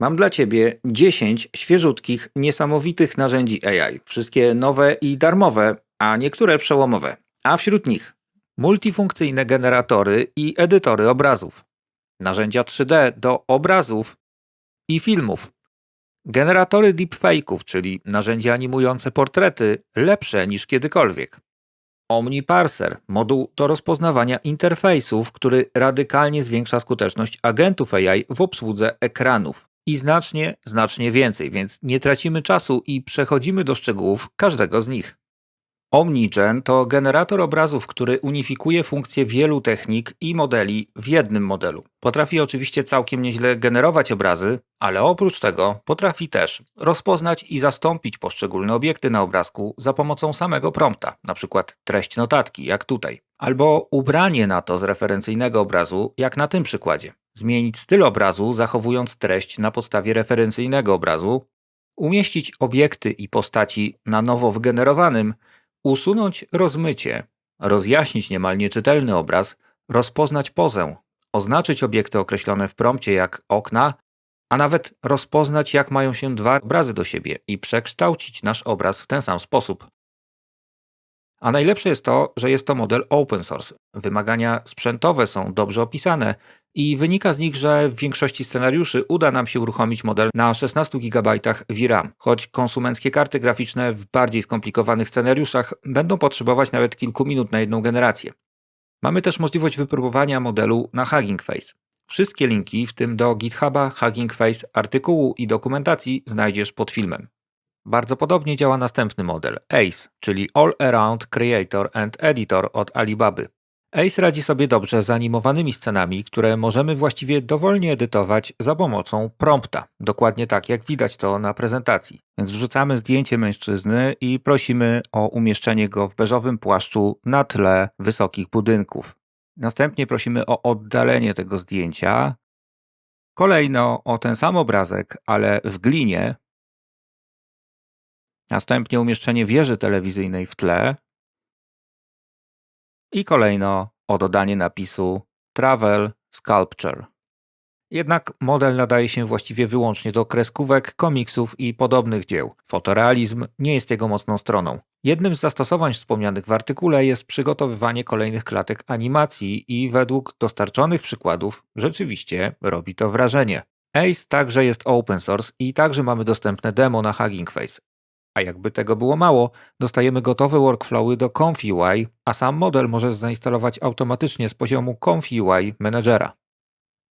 Mam dla Ciebie 10 świeżutkich, niesamowitych narzędzi AI. Wszystkie nowe i darmowe, a niektóre przełomowe. A wśród nich multifunkcyjne generatory i edytory obrazów, narzędzia 3D do obrazów i filmów, generatory deepfake'ów, czyli narzędzia animujące portrety, lepsze niż kiedykolwiek. OmniParser, moduł do rozpoznawania interfejsów, który radykalnie zwiększa skuteczność agentów AI w obsłudze ekranów. I znacznie, znacznie więcej, więc nie tracimy czasu i przechodzimy do szczegółów każdego z nich. OmniGen to generator obrazów, który unifikuje funkcje wielu technik i modeli w jednym modelu. Potrafi oczywiście całkiem nieźle generować obrazy, ale oprócz tego potrafi też rozpoznać i zastąpić poszczególne obiekty na obrazku za pomocą samego prompta, np. treść notatki, jak tutaj, albo ubranie na to z referencyjnego obrazu, jak na tym przykładzie. Zmienić styl obrazu, zachowując treść na podstawie referencyjnego obrazu, umieścić obiekty i postaci na nowo wygenerowanym, usunąć rozmycie, rozjaśnić niemal nieczytelny obraz, rozpoznać pozę, oznaczyć obiekty określone w prompcie jak okna, a nawet rozpoznać jak mają się dwa obrazy do siebie i przekształcić nasz obraz w ten sam sposób. A najlepsze jest to, że jest to model open source. Wymagania sprzętowe są dobrze opisane i wynika z nich, że w większości scenariuszy uda nam się uruchomić model na 16 GB VRAM, choć konsumenckie karty graficzne w bardziej skomplikowanych scenariuszach będą potrzebować nawet kilku minut na jedną generację. Mamy też możliwość wypróbowania modelu na Hugging Face. Wszystkie linki, w tym do GitHuba, Hugging Face, artykułu i dokumentacji znajdziesz pod filmem. Bardzo podobnie działa następny model ACE, czyli All Around Creator and Editor od Alibaby. Ace radzi sobie dobrze z animowanymi scenami, które możemy właściwie dowolnie edytować za pomocą prompta. Dokładnie tak, jak widać to na prezentacji. Więc wrzucamy zdjęcie mężczyzny i prosimy o umieszczenie go w beżowym płaszczu na tle wysokich budynków. Następnie prosimy o oddalenie tego zdjęcia. Kolejno o ten sam obrazek, ale w glinie. Następnie umieszczenie wieży telewizyjnej w tle. I kolejno o dodanie napisu Travel Sculpture. Jednak model nadaje się właściwie wyłącznie do kreskówek, komiksów i podobnych dzieł. Fotorealizm nie jest jego mocną stroną. Jednym z zastosowań wspomnianych w artykule jest przygotowywanie kolejnych klatek animacji i według dostarczonych przykładów rzeczywiście robi to wrażenie. Ace także jest open source i także mamy dostępne demo na Hugging Face. A jakby tego było mało, dostajemy gotowe workflowy do ComfyUI, a sam model możesz zainstalować automatycznie z poziomu ComfyUI Managera.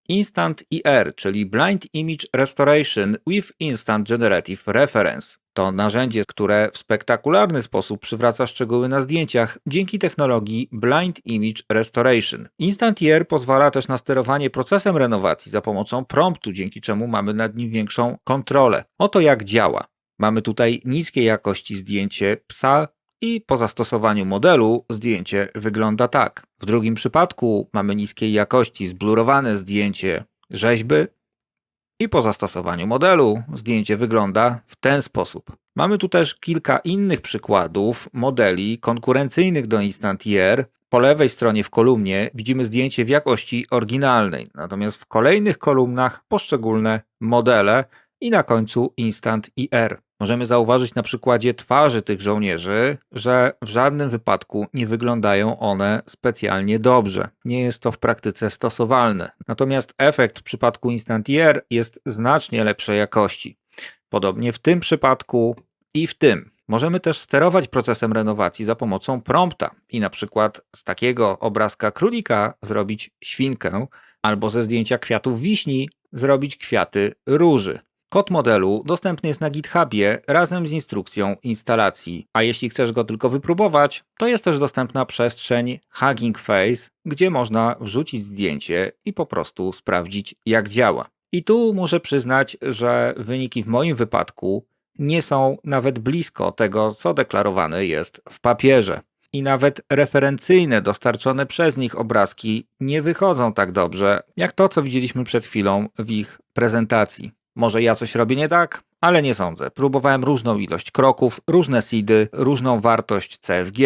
Instant ER, czyli Blind Image Restoration with Instant Generative Reference. To narzędzie, które w spektakularny sposób przywraca szczegóły na zdjęciach dzięki technologii Blind Image Restoration. Instant ER pozwala też na sterowanie procesem renowacji za pomocą promptu, dzięki czemu mamy nad nim większą kontrolę. Oto jak działa. Mamy tutaj niskiej jakości zdjęcie psa i po zastosowaniu modelu zdjęcie wygląda tak. W drugim przypadku mamy niskiej jakości zblurowane zdjęcie rzeźby i po zastosowaniu modelu zdjęcie wygląda w ten sposób. Mamy tu też kilka innych przykładów modeli konkurencyjnych do Instant ER. Po lewej stronie w kolumnie widzimy zdjęcie w jakości oryginalnej, natomiast w kolejnych kolumnach poszczególne modele i na końcu Instant ER. Możemy zauważyć na przykładzie twarzy tych żołnierzy, że w żadnym wypadku nie wyglądają one specjalnie dobrze. Nie jest to w praktyce stosowalne. Natomiast efekt w przypadku Instant Year jest znacznie lepszej jakości. Podobnie w tym przypadku i w tym. Możemy też sterować procesem renowacji za pomocą prompta i na przykład z takiego obrazka królika zrobić świnkę, albo ze zdjęcia kwiatów wiśni zrobić kwiaty róży. Kod modelu dostępny jest na GitHubie razem z instrukcją instalacji, a jeśli chcesz go tylko wypróbować, to jest też dostępna przestrzeń Hugging Face, gdzie można wrzucić zdjęcie i po prostu sprawdzić jak działa. I tu muszę przyznać, że wyniki w moim wypadku nie są nawet blisko tego, co deklarowane jest w papierze. I nawet referencyjne, dostarczone przez nich obrazki nie wychodzą tak dobrze, jak to, co widzieliśmy przed chwilą w ich prezentacji. Może ja coś robię nie tak? Ale nie sądzę. Próbowałem różną ilość kroków, różne seedy, różną wartość CFG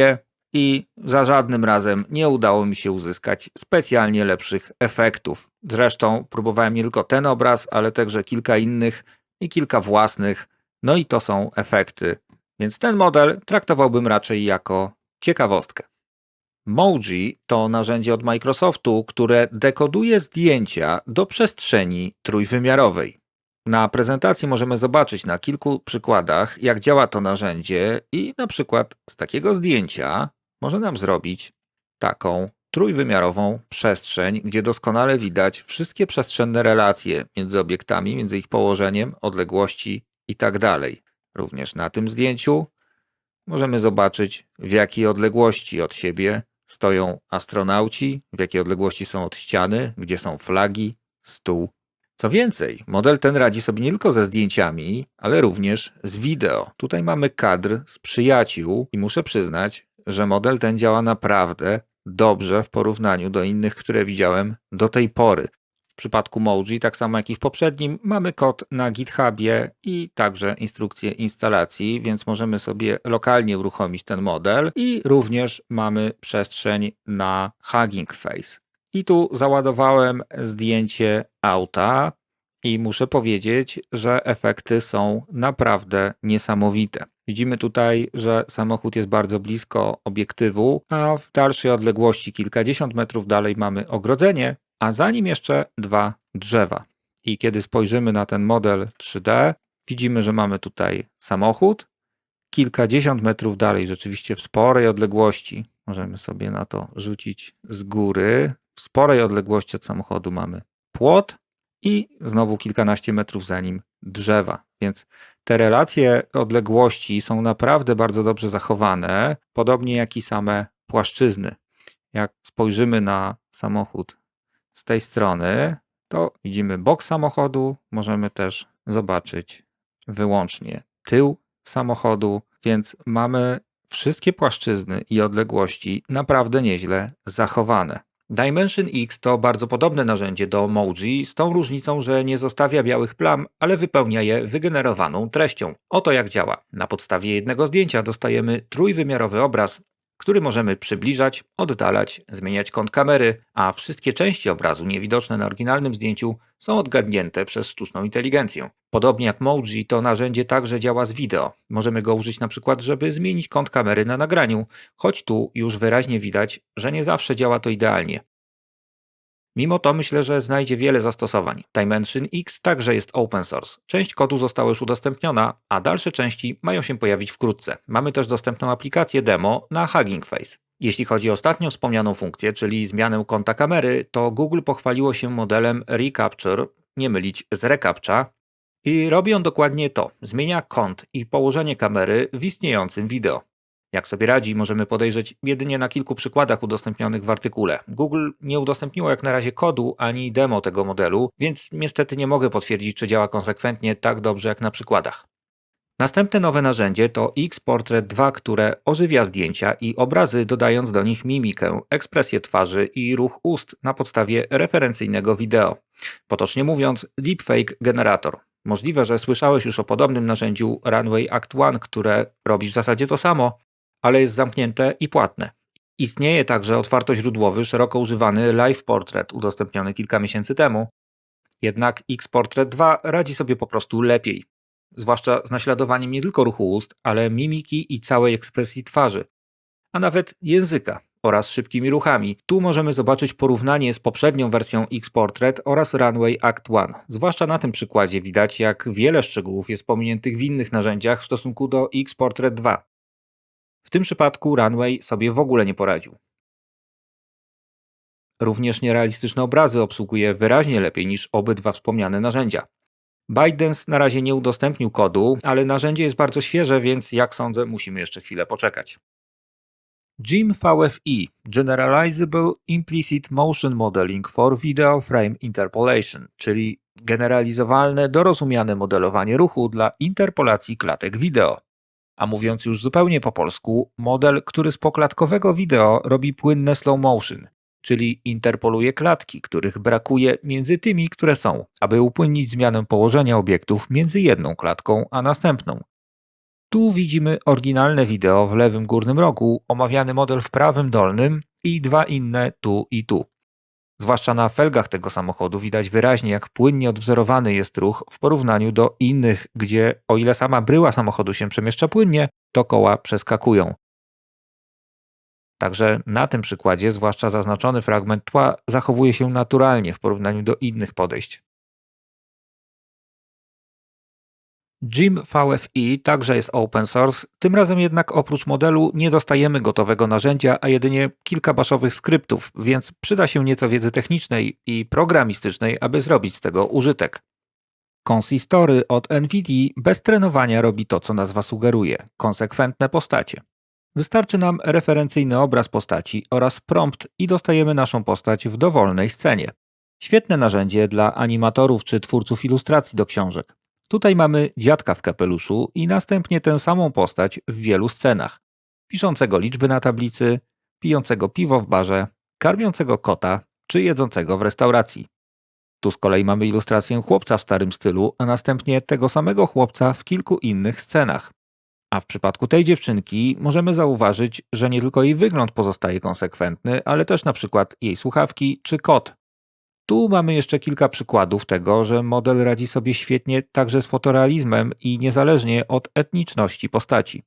i za żadnym razem nie udało mi się uzyskać specjalnie lepszych efektów. Zresztą próbowałem nie tylko ten obraz, ale także kilka innych i kilka własnych, no i to są efekty. Więc ten model traktowałbym raczej jako ciekawostkę. Moji to narzędzie od Microsoftu, które dekoduje zdjęcia do przestrzeni trójwymiarowej. Na prezentacji możemy zobaczyć na kilku przykładach, jak działa to narzędzie, i na przykład z takiego zdjęcia może nam zrobić taką trójwymiarową przestrzeń, gdzie doskonale widać wszystkie przestrzenne relacje między obiektami, między ich położeniem, odległości itd. Również na tym zdjęciu możemy zobaczyć, w jakiej odległości od siebie stoją astronauci, w jakiej odległości są od ściany, gdzie są flagi, stół. Co więcej, model ten radzi sobie nie tylko ze zdjęciami, ale również z wideo. Tutaj mamy kadr z przyjaciół i muszę przyznać, że model ten działa naprawdę dobrze w porównaniu do innych, które widziałem do tej pory. W przypadku Moji, tak samo jak i w poprzednim, mamy kod na GitHubie i także instrukcję instalacji, więc możemy sobie lokalnie uruchomić ten model i również mamy przestrzeń na Hugging Face. I tu załadowałem zdjęcie auta i muszę powiedzieć, że efekty są naprawdę niesamowite. Widzimy tutaj, że samochód jest bardzo blisko obiektywu, a w dalszej odległości, kilkadziesiąt metrów dalej, mamy ogrodzenie, a za nim jeszcze dwa drzewa. I kiedy spojrzymy na ten model 3D, widzimy, że mamy tutaj samochód. Kilkadziesiąt metrów dalej, rzeczywiście w sporej odległości, możemy sobie na to rzucić z góry. W sporej odległości od samochodu mamy płot i znowu kilkanaście metrów za nim drzewa. Więc te relacje odległości są naprawdę bardzo dobrze zachowane, podobnie jak i same płaszczyzny. Jak spojrzymy na samochód z tej strony, to widzimy bok samochodu, możemy też zobaczyć wyłącznie tył samochodu, więc mamy wszystkie płaszczyzny i odległości naprawdę nieźle zachowane. Dimension X to bardzo podobne narzędzie do Moji, z tą różnicą, że nie zostawia białych plam, ale wypełnia je wygenerowaną treścią. Oto jak działa. Na podstawie jednego zdjęcia dostajemy trójwymiarowy obraz, który możemy przybliżać, oddalać, zmieniać kąt kamery, a wszystkie części obrazu niewidoczne na oryginalnym zdjęciu są odgadnięte przez sztuczną inteligencję. Podobnie jak Moji, to narzędzie także działa z wideo. Możemy go użyć na przykład, żeby zmienić kąt kamery na nagraniu, choć tu już wyraźnie widać, że nie zawsze działa to idealnie. Mimo to myślę, że znajdzie wiele zastosowań. Dimension X także jest open source. Część kodu została już udostępniona, a dalsze części mają się pojawić wkrótce. Mamy też dostępną aplikację demo na Hugging Face. Jeśli chodzi o ostatnią wspomnianą funkcję, czyli zmianę kąta kamery, to Google pochwaliło się modelem Recapture, nie mylić z Recaptcha, i robi on dokładnie to. Zmienia kąt i położenie kamery w istniejącym wideo. Jak sobie radzi, możemy podejrzeć jedynie na kilku przykładach udostępnionych w artykule. Google nie udostępniło jak na razie kodu ani demo tego modelu, więc niestety nie mogę potwierdzić, czy działa konsekwentnie tak dobrze jak na przykładach. Następne nowe narzędzie to X-Portrait 2, które ożywia zdjęcia i obrazy, dodając do nich mimikę, ekspresję twarzy i ruch ust na podstawie referencyjnego wideo. Potocznie mówiąc, deepfake generator. Możliwe, że słyszałeś już o podobnym narzędziu Runway Act One, które robi w zasadzie to samo, ale jest zamknięte i płatne. Istnieje także otwartoźródłowy, szeroko używany Live Portrait, udostępniony kilka miesięcy temu. Jednak X-Portrait 2 radzi sobie po prostu lepiej. Zwłaszcza z naśladowaniem nie tylko ruchu ust, ale mimiki i całej ekspresji twarzy, a nawet języka oraz szybkimi ruchami. Tu możemy zobaczyć porównanie z poprzednią wersją X-Portrait oraz Runway Act One. Zwłaszcza na tym przykładzie widać, jak wiele szczegółów jest pominiętych w innych narzędziach w stosunku do X-Portrait 2. W tym przypadku Runway sobie w ogóle nie poradził. Również nierealistyczne obrazy obsługuje wyraźnie lepiej niż obydwa wspomniane narzędzia. ByteDance na razie nie udostępnił kodu, ale narzędzie jest bardzo świeże, więc jak sądzę, musimy jeszcze chwilę poczekać. GIM VFE Generalizable Implicit Motion Modeling for Video Frame Interpolation, czyli generalizowalne, dorozumiane modelowanie ruchu dla interpolacji klatek wideo. A mówiąc już zupełnie po polsku, model, który z poklatkowego wideo robi płynne slow motion, czyli interpoluje klatki, których brakuje między tymi, które są, aby upłynnić zmianę położenia obiektów między jedną klatką a następną. Tu widzimy oryginalne wideo w lewym górnym rogu, omawiany model w prawym dolnym i dwa inne tu i tu. Zwłaszcza na felgach tego samochodu widać wyraźnie, jak płynnie odwzorowany jest ruch w porównaniu do innych, gdzie o ile sama bryła samochodu się przemieszcza płynnie, to koła przeskakują. Także na tym przykładzie, zwłaszcza zaznaczony fragment tła, zachowuje się naturalnie w porównaniu do innych podejść. Jim VFE także jest open source, tym razem jednak oprócz modelu nie dostajemy gotowego narzędzia, a jedynie kilka baszowych skryptów, więc przyda się nieco wiedzy technicznej i programistycznej, aby zrobić z tego użytek. Konsistory od NVIDIA bez trenowania robi to, co nazwa sugeruje konsekwentne postacie. Wystarczy nam referencyjny obraz postaci oraz prompt i dostajemy naszą postać w dowolnej scenie. Świetne narzędzie dla animatorów czy twórców ilustracji do książek. Tutaj mamy dziadka w kapeluszu i następnie tę samą postać w wielu scenach. Piszącego liczby na tablicy, pijącego piwo w barze, karmiącego kota czy jedzącego w restauracji. Tu z kolei mamy ilustrację chłopca w starym stylu, a następnie tego samego chłopca w kilku innych scenach. A w przypadku tej dziewczynki możemy zauważyć, że nie tylko jej wygląd pozostaje konsekwentny, ale też na przykład jej słuchawki czy kot. Tu mamy jeszcze kilka przykładów tego, że model radzi sobie świetnie także z fotorealizmem i niezależnie od etniczności postaci.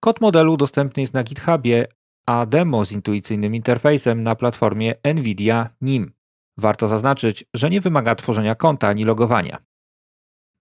Kod modelu dostępny jest na GitHubie, a demo z intuicyjnym interfejsem na platformie NVIDIA NIM. Warto zaznaczyć, że nie wymaga tworzenia konta ani logowania.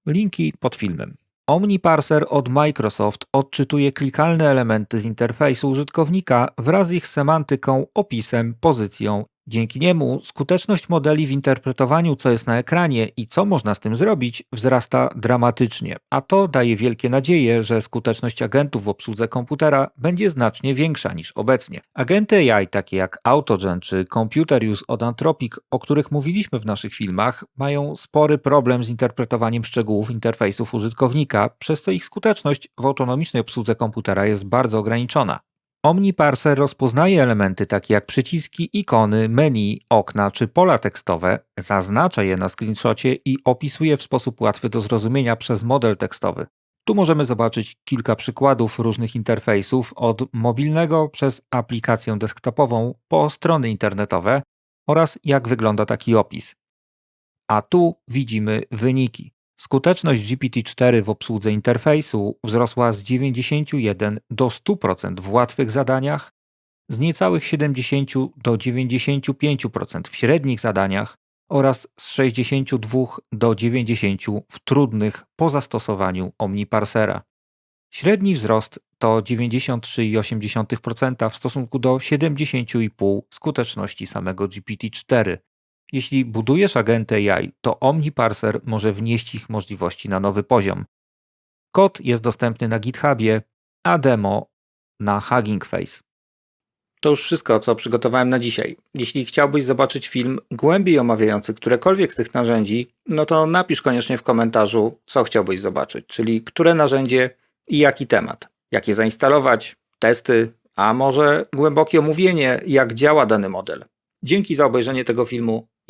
Linki pod filmem. OmniParser od Microsoft odczytuje klikalne elementy z interfejsu użytkownika wraz z ich semantyką, opisem, pozycją. Dzięki niemu skuteczność modeli w interpretowaniu, co jest na ekranie i co można z tym zrobić, wzrasta dramatycznie, a to daje wielkie nadzieje, że skuteczność agentów w obsłudze komputera będzie znacznie większa niż obecnie. Agenty AI takie jak AutoGen czy Computer Use od Anthropic, o których mówiliśmy w naszych filmach, mają spory problem z interpretowaniem szczegółów interfejsów użytkownika, przez co ich skuteczność w autonomicznej obsłudze komputera jest bardzo ograniczona. OmniParser rozpoznaje elementy takie jak przyciski, ikony, menu, okna czy pola tekstowe, zaznacza je na screenshocie i opisuje w sposób łatwy do zrozumienia przez model tekstowy. Tu możemy zobaczyć kilka przykładów różnych interfejsów od mobilnego przez aplikację desktopową po strony internetowe oraz jak wygląda taki opis. A tu widzimy wyniki. Skuteczność GPT-4 w obsłudze interfejsu wzrosła z 91 do 100% w łatwych zadaniach, z niecałych 70 do 95% w średnich zadaniach oraz z 62 do 90 w trudnych po zastosowaniu OmniParsera. Średni wzrost to 93,8% w stosunku do 70,5% skuteczności samego GPT-4. Jeśli budujesz agenty AI, to OmniParser może wnieść ich możliwości na nowy poziom. Kod jest dostępny na GitHubie, a demo na Hugging Face. To już wszystko, co przygotowałem na dzisiaj. Jeśli chciałbyś zobaczyć film głębiej omawiający którekolwiek z tych narzędzi, no to napisz koniecznie w komentarzu, co chciałbyś zobaczyć, czyli które narzędzie i jaki temat. Jak je zainstalować, testy, a może głębokie omówienie, jak działa dany model. Dzięki za obejrzenie tego filmu